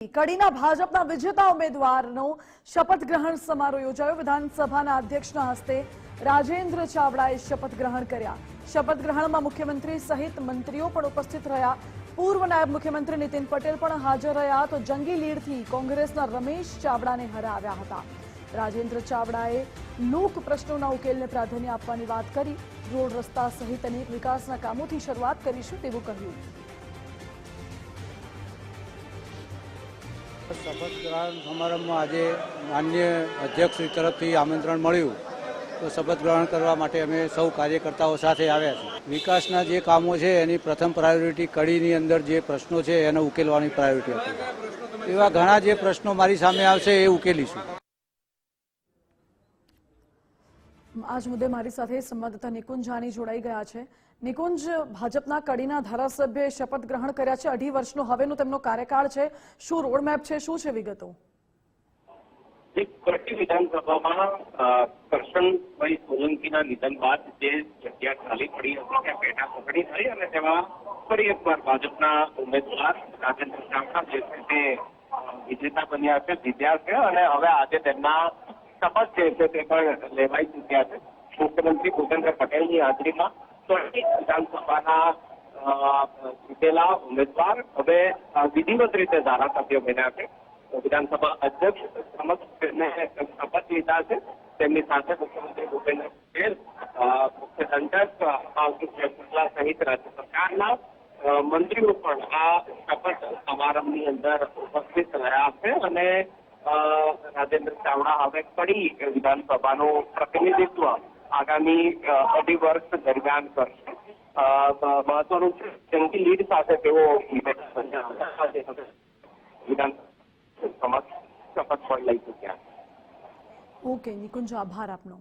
કડીના ભાજપના વિજેતા ઉમેદવારનો શપથ ગ્રહણ સમારોહ યોજાયો. વિધાનસભાના અધ્યક્ષના હસ્તે રાજેન્દ્ર ચાવડાએ શપથ ગ્રહણ કર્યા. શપથ ગ્રહણમાં મુખ્યમંત્રી સહિત મંત્રીઓ પણ ઉપસ્થિત રહ્યા. પૂર્વ નાયબ મુખ્યમંત્રી નીતિન પટેલ પણ હાજર રહ્યા. તો જંગી લીડથી કોંગ્રેસના રમેશ ચાવડાને હરાવ્યા હતા. રાજેન્દ્ર ચાવડાએ લોક પ્રશ્નોના ઉકેલને પ્રાધાન્ય આપવાની વાત કરી. રોડ રસ્તા સહિત અનેક વિકાસના કામોથી શરૂઆત કરીશું તેવું કહ્યું. શપથ ગ્રહણ સમારંભમાં આજે માન્ય અધ્યક્ષશ્રી તરફથી આમંત્રણ મળ્યું. તો શપથ ગ્રહણ કરવા માટે અમે સૌ કાર્યકર્તાઓ સાથે આવ્યા છીએ. વિકાસના જે કામો છે, એની પ્રથમ પ્રાયોરિટી કડીની અંદર જે પ્રશ્નો છે, એને ઉકેલવાની પ્રાયોરિટી હતી. એવા ઘણા જે પ્રશ્નો મારી સામે આવશે એ ઉકેલીશું. આજ મુદ્દે મારી સાથે સંવાદદાતા નિકુંજ જાની જોડાઈ ગયા છે. નિકુંજ, ભાજપના કડીના ધારાસભ્યએ શપથ ગ્રહણ કર્યા છે. અઢી વર્ષનો હવેનો તેમનો કાર્યકાળ છે. શું રોડમેપ છે? શું છે વિગતો? એક વિધાનસભામાં કરશનભાઈ સોલંકીના નિધન બાદ જે જગ્યા ખાલી પડી હતી, ત્યાં પેટા પકડી થઈ અને તેમાં ફરી એકવાર ભાજપના ઉમેદવાર રાજેન્દ્ર ચાવડા જે છે તે વિજેતા બન્યા છે જીત્યા છે અને હવે આજે તેમના શપથ છે તે પણ લેવાઈ ચૂક્યા છે. મુખ્યમંત્રી ભૂપેન્દ્ર પટેલની હાજરીમાં કચ્છી વિધાનસભાના જીતેલા ઉમેદવાર હવે વિધિવત રીતે ધારાસભ્ય બન્યા છે. વિધાનસભા અધ્યક્ષ સમક્ષ શપથ લીધા છે. તેમની સાથે મુખ્યમંત્રી ભૂપેન્દ્ર પટેલ મુખ્ય દંડક શુક્લા સહિત રાજ્ય સરકારના મંત્રીઓ પણ આ શપથ સમારંભની અંદર ઉપસ્થિત રહ્યા છે. અને રાજેન્દ્ર ચાવડા હવે કડી વિધાનસભાનું પ્રતિનિધિત્વ આગામી અઢી વર્ષ દરમિયાન કરશે. મહત્વનું છે જંગી લીડ સાથે તેઓ વિધાન સમક્ષ શપથ પણ લઈ ચૂક્યા. ઓકે, નિકુંજ, આભાર આપનો.